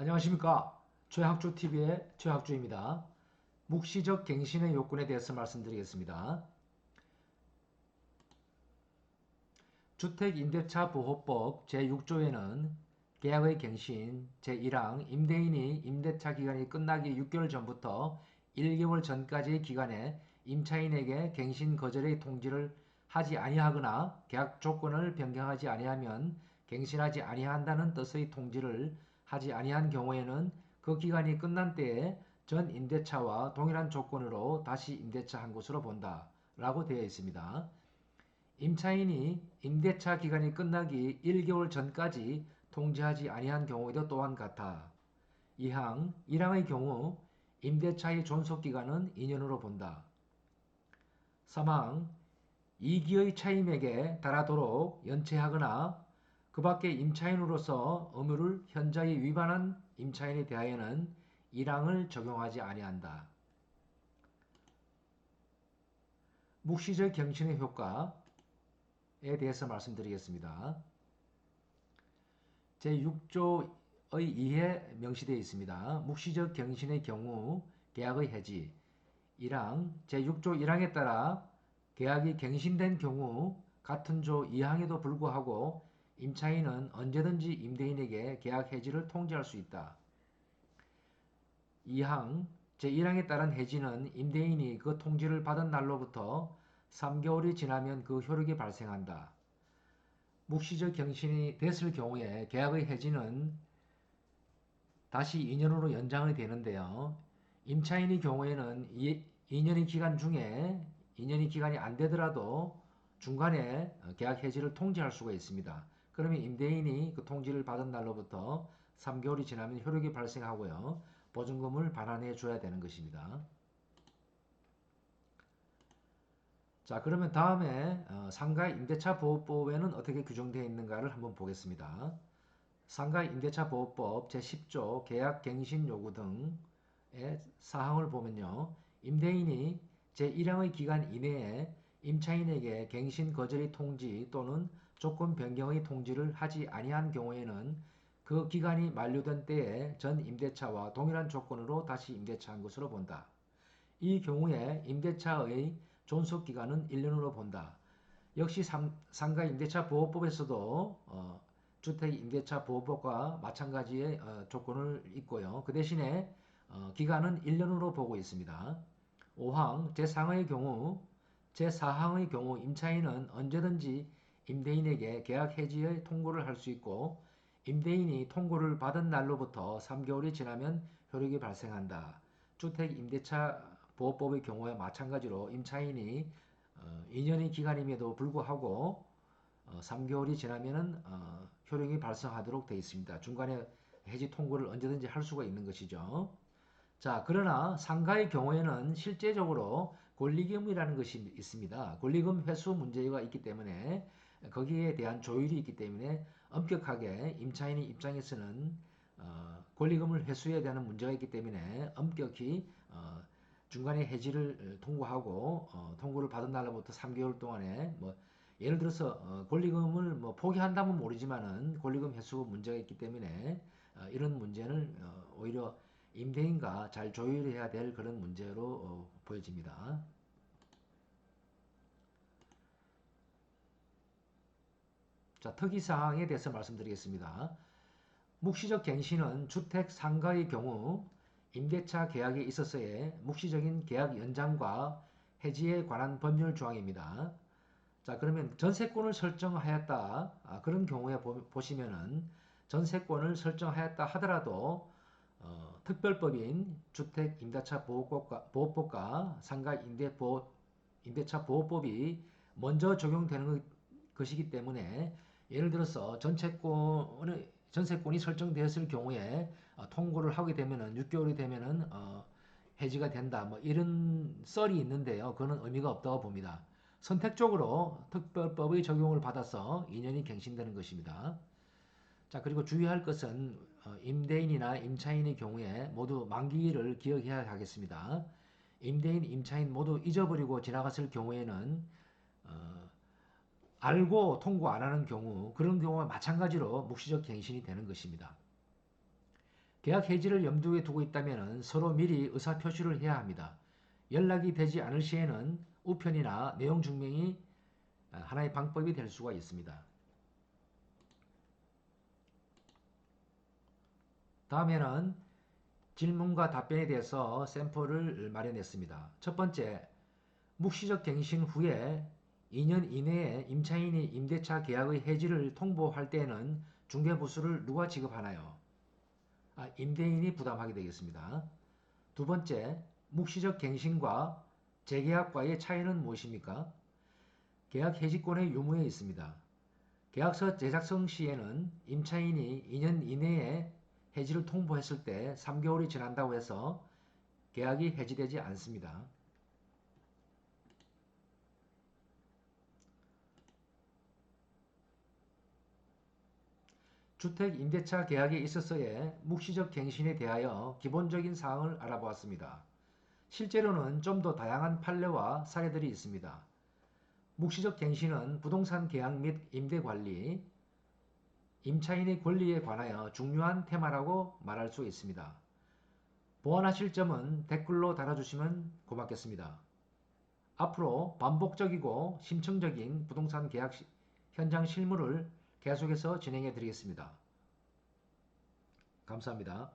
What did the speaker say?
안녕하십니까 최학주TV의 최학주입니다. 묵시적 갱신의 요건에 대해서 말씀드리겠습니다. 주택임대차보호법 제6조에는 계약의 갱신 제1항 임대인이 임대차 기간이 끝나기 6개월 전부터 1개월 전까지의 기간에 임차인에게 갱신 거절의 통지를 하지 아니하거나 계약 조건을 변경하지 아니하면 갱신하지 아니한다는 뜻의 통지를 하지 아니한 경우에는 그 기간이 끝난 때에 전 임대차와 동일한 조건으로 다시 임대차 한 것으로 본다. 라고 되어 있습니다. 임차인이 임대차 기간이 끝나기 1개월 전까지 통지하지 아니한 경우에도 또한 같아. 2항 1항의 경우 임대차의 존속기간은 2년으로 본다. 3항 2기의 차임에게 달하도록 연체하거나 그 밖에 임차인으로서 의무를 현저히 위반한 임차인에 대하여는 1항을 적용하지 아니한다. 묵시적 갱신의 효과에 대해서 말씀드리겠습니다. 제6조의 2에 명시되어 있습니다. 묵시적 갱신의 경우 계약의 해지 1항 제6조 1항에 따라 계약이 갱신된 경우 같은 조 2항에도 불구하고 임차인은 언제든지 임대인에게 계약 해지를 통지할 수 있다. 2항 제1항에 따른 해지는 임대인이 그 통지를 받은 날로부터 3개월이 지나면 그 효력이 발생한다. 묵시적 경신이 됐을 경우에 계약의 해지는 다시 2년으로 연장이 되는데요. 임차인의 경우에는 2년의 기간 중에 2년의 기간이 안 되더라도 중간에 계약 해지를 통지할 수가 있습니다. 그러면 임대인이 그 통지를 받은 날로부터 3개월이 지나면 효력이 발생하고요. 보증금을 반환해 줘야 되는 것입니다. 자 그러면 다음에 어, 상가 임대차 보호법에는 어떻게 규정되어 있는가를 한번 보겠습니다. 상가 임대차 보호법 제10조 계약 갱신 요구 등의 사항을 보면요. 임대인이 제1항의 기간 이내에 임차인에게 갱신 거절의 통지 또는 조건 변경의 통지를 하지 아니한 경우에는 그 기간이 만료된 때에 전 임대차와 동일한 조건으로 다시 임대차한 것으로 본다. 이 경우에 임대차의 존속기간은 1년으로 본다. 역시 상가 임대차 보호법에서도 어, 주택 임대차 보호법과 마찬가지의 어, 조건을 있고요. 그 대신에 어, 기간은 1년으로 보고 있습니다. 5항 제3항의 경우 제4항의 경우 임차인은 언제든지 임대인에게 계약 해지의 통고를 할 수 있고 임대인이 통고를 받은 날로부터 3개월이 지나면 효력이 발생한다. 주택 임대차 보호법의 경우에 마찬가지로 임차인이 어, 2년의 기간임에도 불구하고 어, 3개월이 지나면 어, 효력이 발생하도록 되어 있습니다. 중간에 해지 통고를 언제든지 할 수가 있는 것이죠. 자, 그러나 상가의 경우에는 실제적으로 권리금이라는 것이 있습니다. 권리금 회수 문제가 있기 때문에 거기에 대한 조율이 있기 때문에 엄격하게 임차인의 입장에서는 어, 권리금을 회수해야 되는 문제가 있기 때문에 엄격히 어, 중간에 해지를 통고하고 어, 통고를 받은 날로부터 3개월 동안에 뭐 예를 들어서 어, 권리금을 뭐 포기한다면 모르지만은 권리금 회수 문제가 있기 때문에 어, 이런 문제는 어, 오히려 임대인과 잘 조율해야 될 그런 문제로 어, 보여집니다. 자, 특이사항에 대해서 말씀드리겠습니다. 묵시적 갱신은 주택 상가의 경우 임대차 계약에 있어서의 묵시적인 계약 연장과 해지에 관한 법률 조항입니다. 자 그러면 전세권을 설정하였다 아, 그런 경우에 보, 시면은 전세권을 설정하였다 하더라도 어, 특별법인 주택 임대차 보호법과, 보호법과 상가 임대보호, 임대차 보호법이 먼저 적용되는 것이기 때문에 예를 들어서 전체권의 전세권이 설정되었을 경우에 어, 통고를 하게 되면은 6개월이 되면은 어, 해지가 된다. 뭐 이런 썰이 있는데요. 그거는 의미가 없다고 봅니다. 선택적으로 특별법의 적용을 받아서 2년이 갱신되는 것입니다. 자 그리고 주의할 것은 어, 임대인이나 임차인의 경우에 모두 만기를 기억해야 하겠습니다. 임대인, 임차인 모두 잊어버리고 지나갔을 경우에는 어, 알고 통고 안 하는 경우 그런 경우와 마찬가지로 묵시적 갱신이 되는 것입니다. 계약 해지를 염두에 두고 있다면 서로 미리 의사표시를 해야 합니다. 연락이 되지 않을 시에는 우편이나 내용 증명이 하나의 방법이 될 수가 있습니다. 다음에는 질문과 답변에 대해서 샘플을 마련했습니다. 첫 번째, 묵시적 갱신 후에 2년 이내에 임차인이 임대차 계약의 해지를 통보할 때에는 중개부수를 누가 지급하나요? 아, 임대인이 부담하게 되겠습니다. 두 번째, 묵시적 갱신과 재계약과의 차이는 무엇입니까? 계약 해지권의 유무에 있습니다. 계약서 제작성 시에는 임차인이 2년 이내에 해지를 통보했을 때 3개월이 지난다고 해서 계약이 해지되지 않습니다. 주택 임대차 계약에 있어서의 묵시적 갱신에 대하여 기본적인 사항을 알아보았습니다. 실제로는 좀 더 다양한 판례와 사례들이 있습니다. 묵시적 갱신은 부동산 계약 및 임대 관리, 임차인의 권리에 관하여 중요한 테마라고 말할 수 있습니다. 보완하실 점은 댓글로 달아주시면 고맙겠습니다. 앞으로 반복적이고 심층적인 부동산 계약 시, 현장 실무를 계속해서 진행해 드리겠습니다. 감사합니다.